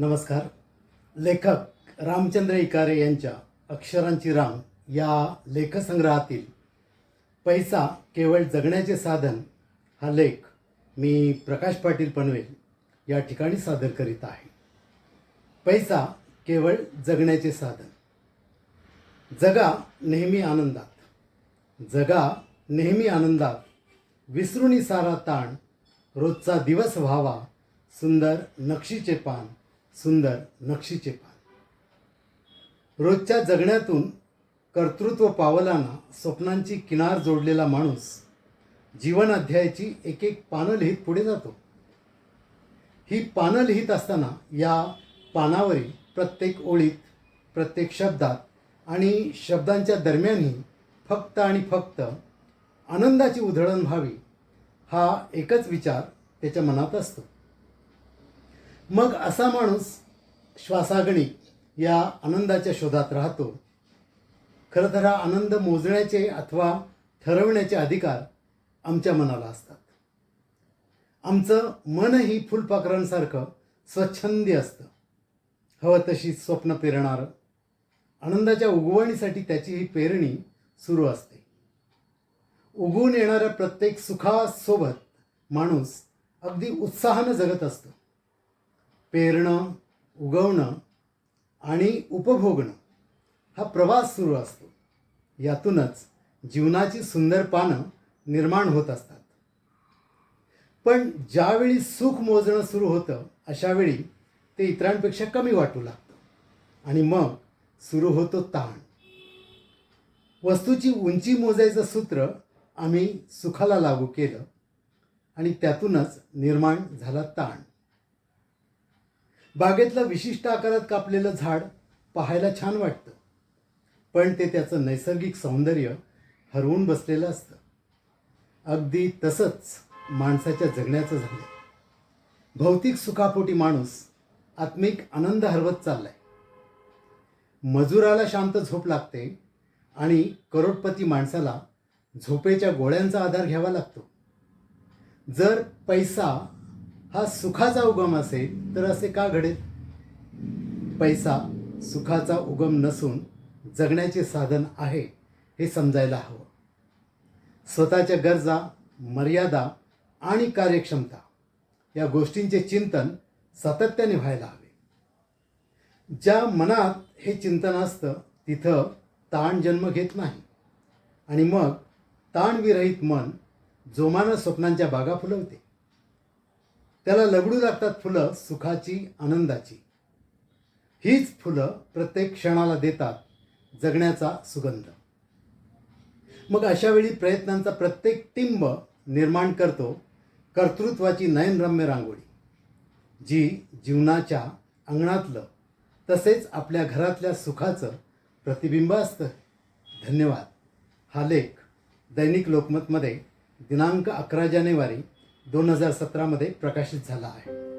नमस्कार. लेखक रामचंद्र इकारे यांच्या अक्षरांची रांग या लेखसंग्रहातील पैसा केवळ जगण्याचे साधन हा लेख मी प्रकाश पाटील पनवेल या ठिकाणी सादर करीत आहे. पैसा केवळ जगण्याचे साधन. जगा नेहमी आनंदात. जगा नेहमी आनंदात. विसरुणी सारा ताण. रोजचा दिवस व्हावा. सुंदर नक्षीचे पान. सुंदर नक्षीचे पान. रोजच्या जगण्यातून कर्तृत्व पावलांना स्वप्नांची किनार जोडलेला माणूस जीवन अध्यायाची एक एक पानं लिहित पुढे जातो. ही पानं लिहित असताना या पानावरील प्रत्येक ओळीत प्रत्येक शब्दात आणि शब्दांच्या दरम्यानही फक्त आणि फक्त आनंदाची उधळण व्हावी हा एकच विचार त्याच्या मनात असतो. मग असा माणूस श्वासागणी या आनंदाच्या शोधात राहतो. खरं तर हा आनंद मोजण्याचे अथवा ठरवण्याचे अधिकार आमच्या मनाला असतात. आमचं मनही फुलपाखरांसारखं स्वच्छंदी असतं. हवं तशी स्वप्न पेरणारं. आनंदाच्या उगवणीसाठी त्याची ही पेरणी सुरू असते. उगवून येणाऱ्या प्रत्येक सुखासोबत माणूस अगदी उत्साहानं जगत असतो. पेरणं उगवणं आणि उपभोगणं हा प्रवास सुरू असतो. यातूनच जीवनाची सुंदर पानं निर्माण होत असतात. पण ज्यावेळी सुख मोजणं सुरू होतं अशावेळी ते इतरांपेक्षा कमी वाटू लागतं आणि मग सुरू होतो ताण. वस्तूची उंची मोजायचं सूत्र आम्ही सुखाला लागू केलं आणि त्यातूनच निर्माण झाला ताण. बागेतलं विशिष्ट आकारात कापलेलं झाड पाहायला छान वाटतं. पण ते त्याचं नैसर्गिक सौंदर्य हरवून बसलेलं असतं. अगदी तसंच माणसाच्या जगण्याचं झालं भौतिक सुखापोटी माणूस आत्मिक आनंद हरवत चाललाय. मजुराला शांत झोप लागते आणि करोडपती माणसाला झोपेच्या गोळ्यांचा आधार घ्यावा लागतो. जर पैसा हा सुखाचा उगम असेल तर असे का घडेल? पैसा सुखाचा उगम नसून जगण्याचे साधन आहे हे समजायला हवं. स्वतःच्या गरजा मर्यादा आणि कार्यक्षमता या गोष्टींचे चिंतन सातत्याने व्हायला हवे. ज्या मनात हे चिंतन असतं तिथं ताण जन्म घेत नाही. आणि मग ताणविरहित मन जोमानं स्वप्नांच्या बागा फुलवते. त्याला लगडू लागतात फुलं सुखाची आनंदाची. हीच फुलं प्रत्येक क्षणाला देतात जगण्याचा सुगंध. मग अशावेळी प्रयत्नांचा प्रत्येक टिंब निर्माण करतो कर्तृत्वाची नयनरम्य रांगोळी जी जीवनाच्या अंगणातलं तसेच आपल्या घरातल्या सुखाचं प्रतिबिंब असतं. धन्यवाद. हा लेख दैनिक लोकमतमध्ये दिनांक अकरा जानेवारी दोन हजार सतरामध्ये प्रकाशित झाला आहे.